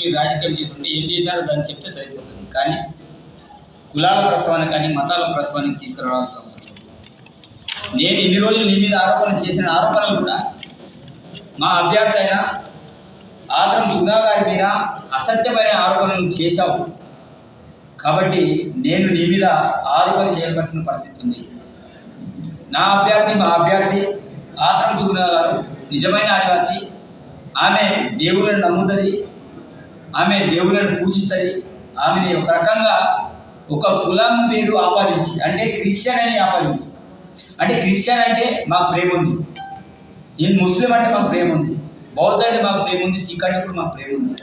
మీరు రాజకీయం చేస్తుంటే ఏం చేశారో దాన్ని చెప్తే సరిపోతుంది. కానీ కులాల ప్రసవానికి కానీ మతాల ప్రసవానికి తీసుకురావాల్సిన అవసరం నేను ఇన్ని రోజులు నీ మీద ఆరోపణలు చేసిన ఆరోపణలు కూడా మా అభ్యర్థి అయిన ఆత్రం సుధా గారి మీద అసత్యమైన ఆరోపణలు చేశావు. కాబట్టి నేను నీ మీద ఆరోపణ చేయవలసిన పరిస్థితి ఉంది. నా అభ్యర్థి మా అభ్యర్థి ఆత్రం సుగుణ గారు నిజమైన ఆదివాసి. ఆమె దేవుళ్ళని నమ్ముతుంది. ఆమె దేవుళ్ళని పూజిస్తుంది. ఆమెని ఒక రకంగా ఒక కులం పేరు ఆపాదించి అంటే క్రిస్టియన్ అని ఆపాదించి. అంటే క్రిస్టియన్ అంటే మాకు ప్రేమ ఉంది. ఈ ముస్లిం అంటే మాకు ప్రేమ ఉంది. బౌద్ధ అంటే మాకు ప్రేమ ఉంది. సిక్ అంటే కూడా మాకు ప్రేమ ఉంది.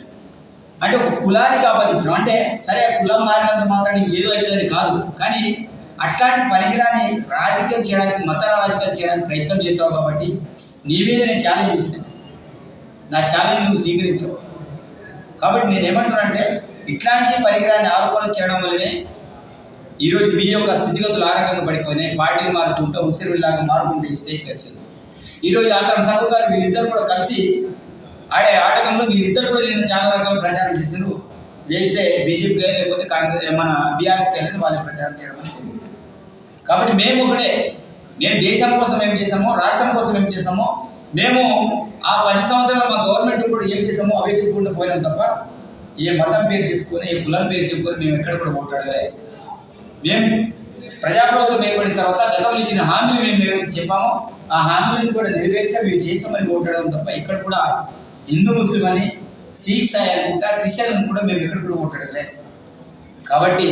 అంటే ఒక కులానికి ఆపాదించడం అంటే సరే కులం మారినంత మాత్రం ఏదో అవుతుందని కాదు. కానీ అట్లాంటి పనికిరాని రాజకీయం చేయడానికి మత రాజకీయం చేయడానికి ప్రయత్నం చేసావు కాబట్టి నీ మీద నేను ఛాలెంజ్ ఇస్తాను నా ఛాలెంజ్ నువ్వు స్వీకరించావు. కాబట్టి నేను ఏమంటానంటే ఇట్లాంటి పనికిరాని ఆరోపణలు చేయడం వల్లనే ఈరోజు మీ యొక్క స్థితిగతులు ఆ రకంగా పడిపోయినాయి పార్టీలు మారుకుంటూ ఉసిరిలాగా మారుకుంటూ ఈ స్టేజ్కి వచ్చింది. ఈరోజు ఆతరం సంఘ గారు వీళ్ళిద్దరు కూడా కలిసి ఆడే ఆటకంలో వీళ్ళిద్దరు కూడా నేను చాలా రకాల ప్రచారం చేశారు. వేస్తే బీజేపీ లేకపోతే కాంగ్రెస్ మన బీఆర్ఎస్ కానీ వాళ్ళు ప్రచారం చేయడం అనేది తెలియదు కాబట్టి మేము ఒకటే నేను దేశం కోసం ఏం చేసామో రాష్ట్రం కోసం ఏం చేసామో మేము ఆ పది సంవత్సరాలు మా గవర్నమెంట్ కూడా ఏం చేసామో అవే చెప్పుకుంటూ పోయినాం తప్ప ఏ మతం పేరు చెప్పుకొని ఏ కులం పేరు చెప్పుకొని మేము ఎక్కడ కూడా ఓట్లాడగలే మేము ప్రజాప్రభుత్వం ఏర్పడిన తర్వాత గతంలో ఇచ్చిన హామీలు మేము ఏవైతే చెప్పామో ఆ హామీలను కూడా నెరవేర్చా మేము చేసామని ఓట్లాడడం తప్ప ఇక్కడ కూడా హిందూ ముస్లిం అని సిఖ్స్ అని అనుకుంటా క్రిస్టియన్ అని కూడా మేము ఎక్కడ కూడా ఓట్లాడలే కాబట్టి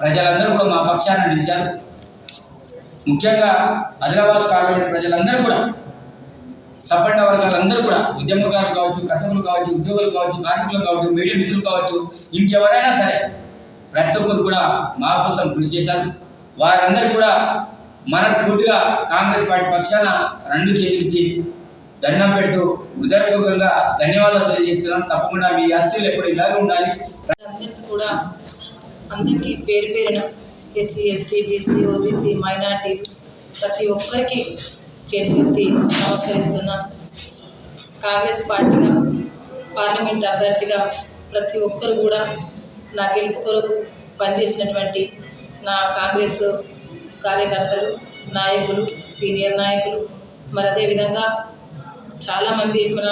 ప్రజలందరూ కూడా మా పక్షాన నిలిచారు. ముఖ్యంగా ఆదిలాబాద్ పార్లమెంట్ ప్రజలందరూ కూడా సబ్బండ వర్గాలందరూ కూడా ఉద్యమకారులు కావచ్చు కసములు కావచ్చు ఉద్యోగులు కావచ్చు కార్మికులు కావచ్చు మీడియా మిత్రులు కావచ్చు ఇంకెవరైనా సరే ప్రతి ఒక్కరు కూడా మా కోసం కృషి చేశారు. వారందరూ కూడా మనస్ఫూర్తిగా కాంగ్రెస్ పార్టీ పక్షాన రెండు చేతులిచ్చి దండం పెడుతూ హృదయపూర్వకంగా ధన్యవాదాలు తెలియజేస్తున్నాం. తప్పకుండా మీ అస్సులు ఎప్పుడు ఇలాగే ఉండాలి. అందరికీ కూడా అందరికీ పేరు పేరున SC ST BC OBC minority ప్రతి ఒక్కరికి చేతులెత్తి నమస్కరిస్తున్నాం. కాంగ్రెస్ పార్టీగా పార్లమెంట్ అభ్యర్థిగా ప్రతి ఒక్కరు కూడా నా గెలుపు కొరకు పనిచేసినటువంటి నా కాంగ్రెస్ కార్యకర్తలు నాయకులు సీనియర్ నాయకులు మరి అదేవిధంగా చాలామంది మన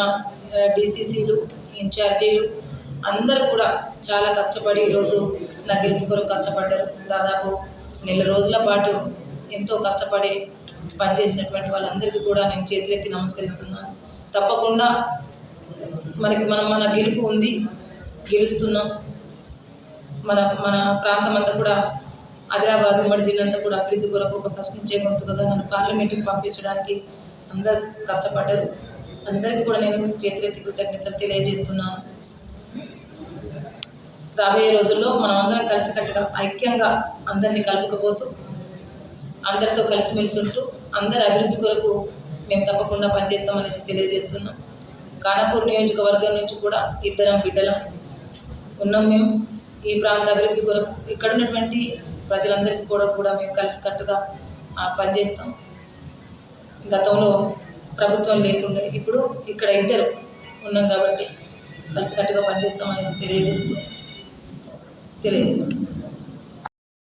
డిసిసిలు ఇన్ఛార్జీలు అందరూ కూడా చాలా కష్టపడి ఈరోజు నా గెలుపు కొరకు కష్టపడ్డారు. దాదాపు నెల రోజుల పాటు ఎంతో కష్టపడి పనిచేసినటువంటి వాళ్ళందరికీ కూడా నేను చేతులెత్తి నమస్కరిస్తున్నాను. తప్పకుండా మనకి మనం మన గెలుపు ఉంది. గెలుస్తున్నాం. మన మన ప్రాంతం అంతా కూడా ఆదిలాబాద్ ఉమ్మడి జిల్లా అంతా కూడా అభివృద్ధి కొరకు ఒక ప్రశ్నించే గొంతుకగా నన్ను పార్లమెంటుకి పంపించడానికి అందరు కష్టపడ్డారు. అందరికీ కూడా నేను చేతులెత్తి కృతజ్ఞతలు తెలియజేస్తున్నాను. రాబోయే రోజుల్లో మనం అందరం కలిసికట్టుగా ఐక్యంగా అందరినీ కలుపుకపోతూ అందరితో కలిసిమెలిసి ఉంటూ అందరి అభివృద్ధి కొరకు మేము తప్పకుండా పనిచేస్తామనేసి తెలియజేస్తున్నాం. కానపూర్ నియోజకవర్గం నుంచి కూడా ఇద్దరం బిడ్డలం. ఉన్నాం మేము. ఈ ప్రాంత అభివృద్ధి కొరకు ఇక్కడ ఉన్నటువంటి ప్రజలందరికీ కూడా కూడా మేము కలిసికట్టుగా పనిచేస్తాం. గతంలో ప్రభుత్వం లేకుండా ఇప్పుడు ఇక్కడ ఇద్దరు ఉన్నాం కాబట్టి కలిసికట్టుగా పనిచేస్తామనేసి తెలియజేస్తూ తెలియజేస్తాం